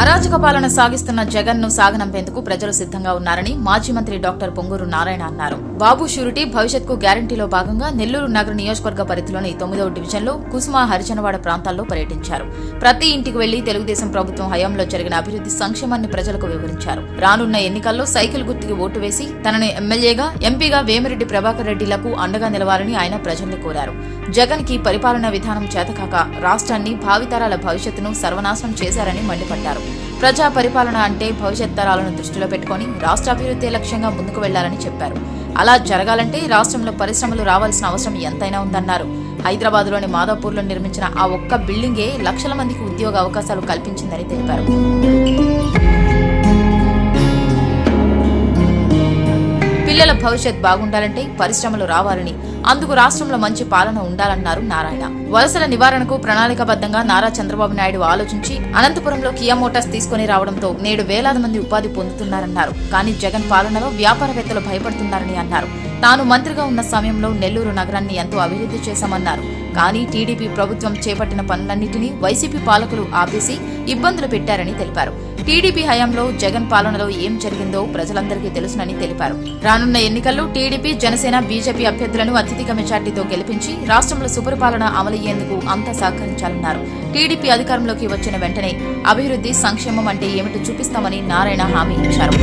అరాచక పాలన సాగిస్తున్న జగన్ను సాగనంపేందుకు ప్రజలు సిద్ధంగా ఉన్నారని మాజీ మంత్రి డాక్టర్ పొంగూరు నారాయణ అన్నారు. బాబు షూరిటీ భవిష్యత్కు గ్యారంటీలో భాగంగా నెల్లూరు నగర నియోజకవర్గ పరిధిలోని తొమ్మిదవ డివిజన్లో కుసుమ హరిజనవాడ ప్రాంతాల్లో పర్యటించారు. ప్రతి ఇంటికి వెళ్ళి తెలుగుదేశం ప్రభుత్వం హయాంలో జరిగిన అభివృద్ధి సంక్షేమాన్ని ప్రజలకు వివరించారు. రానున్న ఎన్నికల్లో సైకిల్ గుర్తుకి ఓటు వేసి తనని ఎమ్మెల్యేగా ఎంపీగా వేమిరెడ్డి ప్రభాకర్ రెడ్డిలకు అండగా నిలవాలని ఆయన ప్రజల్ని కోరారు. జగన్కి పరిపాలనా విధానం చేతకాక రాష్ట్రాన్ని భావితరాల భవిష్యత్తును సర్వనాశనం చేశారని మండిపడ్డారు. ప్రజా పరిపాలన అంటే భవిష్యత్ తరాలను దృష్టిలో పెట్టుకుని రాష్ట్ర అభివృద్ధి లక్ష్యంగా ముందుకు వెళ్ళాలని చెప్పారు. అలా జరగాలంటే రాష్ట్రంలో పరిశ్రమలు రావాల్సిన అవసరం ఎంతైనా ఉందన్నారు. హైదరాబాద్లోని మాదాపూర్లో నిర్మించిన ఆ ఒక్క బిల్డింగే లక్షల మందికి ఉద్యోగ అవకాశాలు కల్పించిందని తెలిపారు. పిల్లల భవిష్యత్ బాగుండాలంటే పరిశ్రమలు రావాలని అందుకు రాష్ట్రంలో మంచి పాలన ఉండాలన్నారు నారాయణ. వలసల నివారణకు ప్రణాళికాబద్ధంగా నారా చంద్రబాబు నాయుడు ఆలోచించి అనంతపురంలో కియా మోటార్స్ తీసుకుని రావడంతో నేడు వేలాది మంది ఉపాధి పొందుతున్నారన్నారు. కానీ జగన్ పాలనలో వ్యాపారవేత్తలు భయపడుతున్నారని అన్నారు. తాను మంత్రిగా ఉన్న సమయంలో నెల్లూరు నగరాన్ని ఎంతో అభివృద్ధి చేశామన్నారు. కానీ టీడీపీ ప్రభుత్వం చేపట్టిన పనులన్నింటినీ వైసీపీ పాలకులు ఆపేసి ఇబ్బందులు పెట్టారని తెలిపారు. టీడీపీ హయాంలో జగన్ పాలనలో ఏం జరిగిందో ప్రజలందరికీ తెలుసునని తెలిపారు. రానున్న ఎన్నికల్లో టీడీపీ జనసేన బీజేపీ అభ్యర్థులను అత్యధిక మెజార్టీతో గెలిపించి రాష్ట్రంలో సుపరిపాలన అమలయ్యేందుకు అంతా సహకరించాలన్నారు. టీడీపీ అధికారంలోకి వచ్చిన వెంటనే అభివృద్ధి సంక్షేమం అంటే ఏమిటో చూపిస్తామని నారాయణ హామీ ఇచ్చారు.